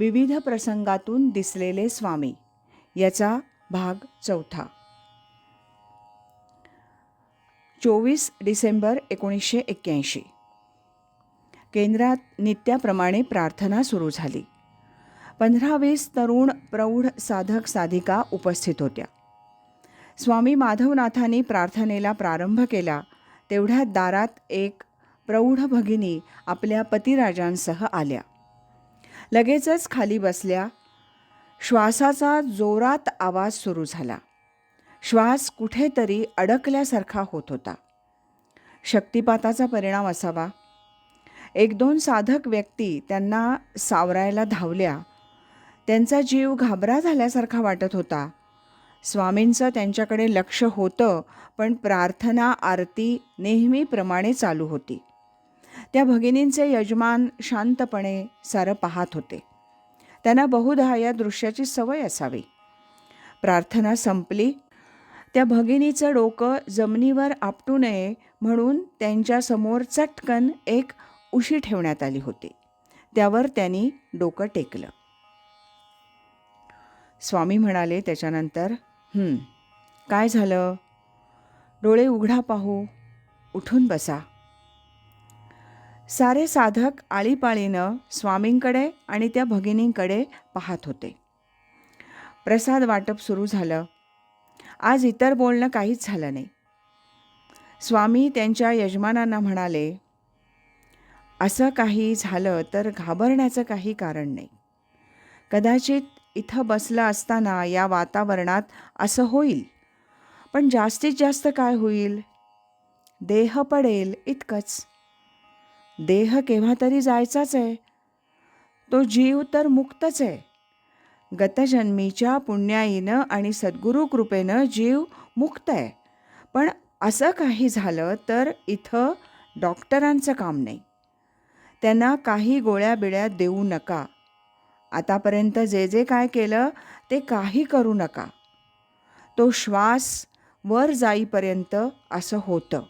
विविध प्रसंगातून दिसलेले स्वामी. याचा भाग चौथा. चोवीस डिसेंबर एकोणीसशे एक्क्याऐंशी. केंद्रात नित्याप्रमाणे प्रार्थना सुरू झाली. पंधरा वीस तरुण प्रौढ साधक साधिका उपस्थित होत्या. स्वामी माधवनाथांनी प्रार्थनेला प्रारंभ केला तेवढ्या दारात एक प्रौढ भगिनी आपल्या पतिराजांसह आल्या. लगेचच खाली बसल्या. श्वासाचा जोरात आवाज सुरू झाला. श्वास कुठेतरी अडकल्यासारखा होत होता. शक्तिपाताचा परिणाम असावा. एक दोन साधक व्यक्ती त्यांना सावरायला धावल्या. त्यांचा जीव घाबरा झाल्यासारखा वाटत होता. स्वामींचं त्यांच्याकडे लक्ष होतं पण प्रार्थना आरती नेहमीप्रमाणे चालू होती. त्या भगिनींचे यजमान शांतपणे सारं पाहत होते. त्यांना बहुधा या दृश्याची सवय असावी. प्रार्थना संपली. त्या भगिनीचं डोकं जमिनीवर आपटू नये म्हणून त्यांच्यासमोर चटकन एक उशी ठेवण्यात आली होती. त्यावर त्यांनी डोकं टेकलं. स्वामी म्हणाले त्याच्यानंतर काय झालं? डोळे उघडा पाहू. उठून बसा. सारे साधक आळीपाळीनं स्वामींकडे आणि त्या भगिनींकडे पाहत होते. प्रसाद वाटप सुरू झालं. आज इतर बोलणं काहीच झालं नाही. स्वामी त्यांच्या यजमानांना म्हणाले असं काही झालं तर घाबरण्याचं काही कारण नाही. कदाचित इथं बसलं असताना या वातावरणात असं होईल पण जास्तीत जास्त काय होईल? देह पडेल इतकंच. देह केव्हा तरी जायचाच आहे. तो जीव तर मुक्तच आहे. गतजन्मीच्या पुण्याईनं आणि सद्गुरू कृपेनं जीव मुक्त आहे. पण असं काही झालं तर इथं डॉक्टरांचं काम नाही. त्यांना काही गोळ्या बिळ्या देऊ नका. आतापर्यंत जे जे काय केलं ते काही करू नका. तो श्वास वर जाईपर्यंत असं होतं.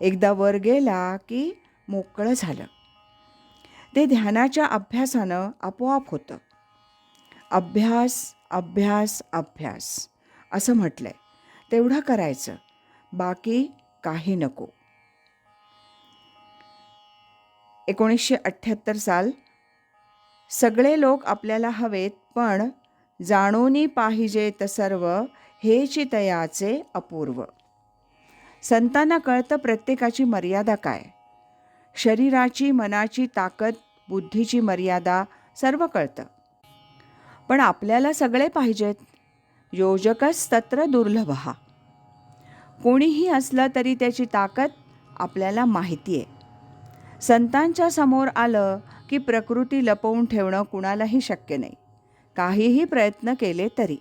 एकदा वर गेला की मोकळं झालं. ते ध्यानाच्या अभ्यासानं आपोआप होतं. अभ्यास अभ्यास अभ्यास असं म्हटलंय. तेवढं करायचं. बाकी काही नको. एकोणीसशे अठ्ठ्याहत्तर साल सगळे लोक आपल्याला हवेत पण जाणोनी पाहिजेत सर्व हे चितयाचे अपूर्व. संतांना कळतं प्रत्येकाची मर्यादा काय. शरीराची मनाची ताकद बुद्धीची मर्यादा सर्व कळतं. पण आपल्याला सगळे पाहिजेत. योजकच तत्र दुर्लभ. हा कोणीही असलं तरी त्याची ताकद आपल्याला माहिती आहे संतांच्या समोर आलं की प्रकृती लपवून ठेवणं कुणालाही शक्य नाही. काहीही प्रयत्न केले तरी.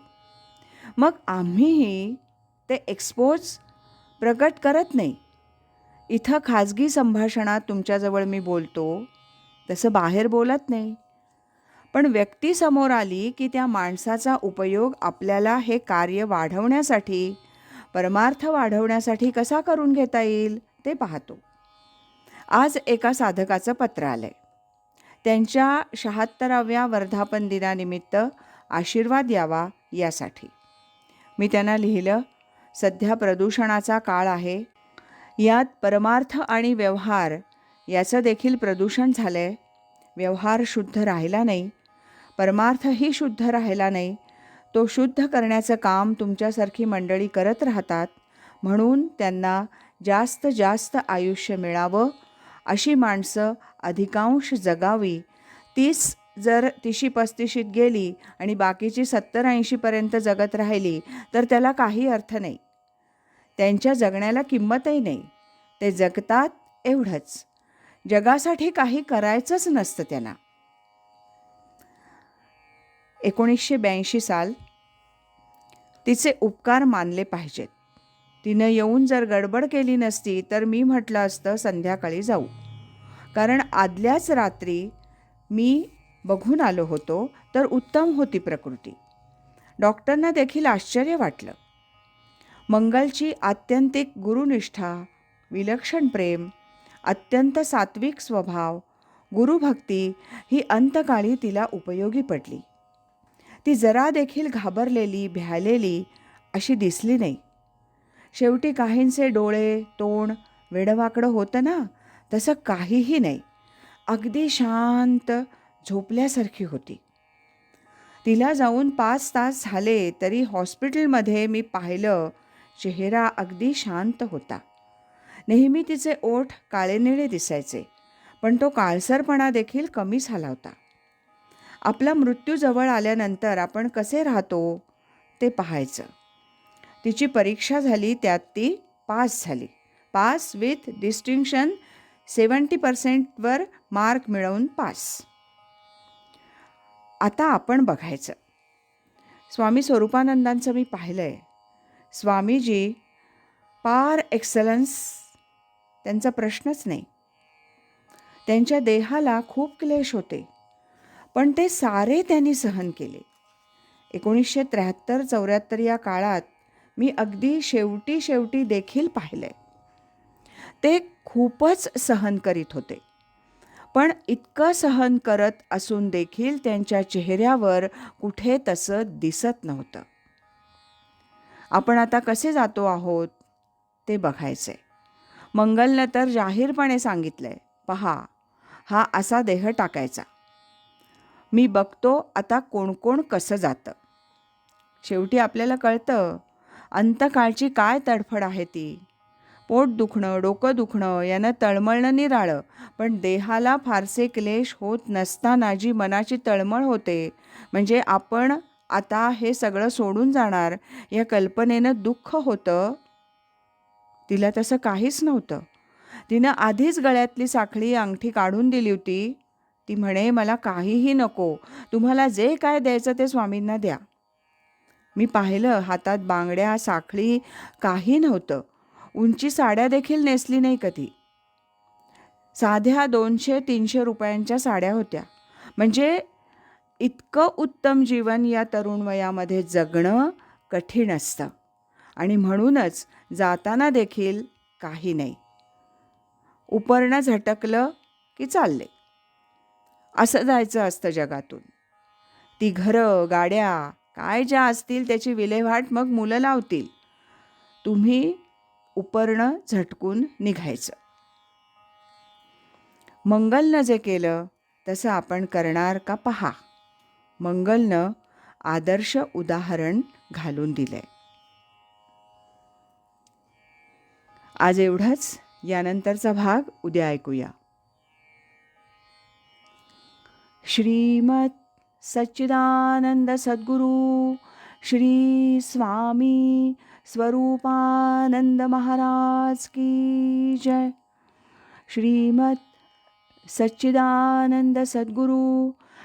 मग आम्हीही ते एक्सपोज प्रकट करत नाही. इथं खाजगी संभाषणात तुमच्याजवळ मी बोलतो. तसं बाहेर बोलत नाही. पण व्यक्ती समोर आली की त्या माणसाचा उपयोग आपल्याला हे कार्य वाढवण्यासाठी परमार्थ वाढवण्यासाठी कसा करून घेता येईल ते पाहतो. आज एका साधकाचं पत्र आलं आहे त्यांच्या शहात्तराव्या वर्धापन दिनानिमित्त आशीर्वाद यावा यासाठी. मी त्यांना लिहिलं सध्या प्रदूषणाचा काळ आहे यात परमार्थ आणि व्यवहार याचं देखील प्रदूषण झालं आहे व्यवहार शुद्ध राहिला नाही. परमार्थही शुद्ध राहिला नाही. तो शुद्ध करण्याचं काम तुमच्यासारखी मंडळी करत राहतात. म्हणून त्यांना जास्त जास्त आयुष्य मिळावं अशी माणसं अधिकांश जगावी. तीस जर तिशी पस्तिशीत गेली आणि बाकीची सत्तर ऐंशीपर्यंत जगत राहिली तर त्याला काही अर्थ नाही. त्यांच्या जगण्याला किंमतही नाही. ते जगतात एवढंच. जगासाठी काही करायचंच नसतं त्यांना. एकोणीसशे ब्याऐंशी साल तिचे उपकार मानले पाहिजेत. तिनं येऊन जर गडबड केली नसती तर मी म्हटलं असतं संध्याकाळी जाऊ. कारण आदल्याच रात्री मी बघून आलो होतो तर उत्तम होती प्रकृती. डॉक्टरना देखील आश्चर्य वाटलं. मंगलची आत्यंतिक गुरुनिष्ठा विलक्षण प्रेम अत्यंत सात्विक स्वभाव गुरुभक्ती ही अंतकाळी तिला उपयोगी पडली. ती जरा देखील घाबरलेली भ्यालेली अशी दिसली नाही. शेवटी काहींचे डोळे तोंड वेडवाकडं होतं ना तसं काहीही नाही. अगदी शांत झोपल्यासारखी होती. तिला जाऊन पाच तास झाले तरी हॉस्पिटलमध्ये मी पाहिलं चेहरा अगदी शांत होता. नेहमी तिचे ओठ काळेनिळे दिसायचे पण तो काळसरपणा देखील कमी झाला होता. आपला मृत्यू जवळ आल्यानंतर आपण कसे राहतो ते पाहायचं. तिची परीक्षा झाली त्यात ती पास झाली. पास विथ डिस्टिंक्शन सेवन्टी पर्सेंटवर मार्क मिळवून पास. आता आपण बघायचं. स्वामी स्वरूपानंदांचं मी पाहिलं आहे स्वामीजी पार एक्सलन्स त्यांचा प्रश्नच नाही. त्यांच्या देहाला खूप क्लेश होते पण ते सारे त्यांनी सहन केले. एकोणीसशे त्र्याहत्तर चौऱ्याहत्तर या काळात मी अगदी शेवटी शेवटी देखील पाहिले. ते खूपच सहन करीत होते पण इतकं सहन करत असून देखील त्यांच्या चेहऱ्यावर कुठे तसं दिसत नव्हतं. आपण आता कसे जातो आहोत ते बघायचे मंगलनं तर जाहीरपणे सांगितलंय पहा हा असा देह टाकायचा. मी बघतो आता कोण कोण कसं जातं. शेवटी आपल्याला कळतं अंतकाळची काय तडफड आहे ती. पोट दुखणं डोकं दुखणं यानं तळमळणं निराळं पण देहाला फारसे क्लेश होत नसताना जी मनाची तळमळ होते म्हणजे आपण आता हे सगळं सोडून जाणार या कल्पनेनं दुःख होतं. तिला तसं काहीच नव्हतं. तिनं आधीच गळ्यातली साखळी अंगठी काढून दिली होती. ती म्हणे मला काहीही नको. तुम्हाला जे काय द्यायचं ते स्वामींना द्या. मी पाहिलं हातात बांगड्या साखळी काही नव्हतं. उंची साड्या देखील नेसली नाही कधी. साध्या दोनशे तीनशे रुपयांच्या साड्या होत्या. म्हणजे इतकं उत्तम जीवन या तरुण वयामध्ये जगणं कठीण असतं. आणि म्हणूनच जाताना देखील काही नाही. उपरणं झटकलं की चालले. असं जायचं असतं जगातून. ती घरं गाड्या काय ज्या असतील त्याची विल्हेवाट मग मुलं लावतील. तुम्ही उपरणं झटकून निघायचं. मंगलनं जे केलं तसं आपण करणार का पहा. मंगलनं आदर्श उदाहरण घालून दिलंय आज एवढंच. यानंतरचा भाग उद्या ऐकूया. श्रीमत सच्चिदानंद सद्गुरू श्री स्वामी स्वरूपानंद महाराज की जय. श्रीमत सच्चिदानंद सद्गुरू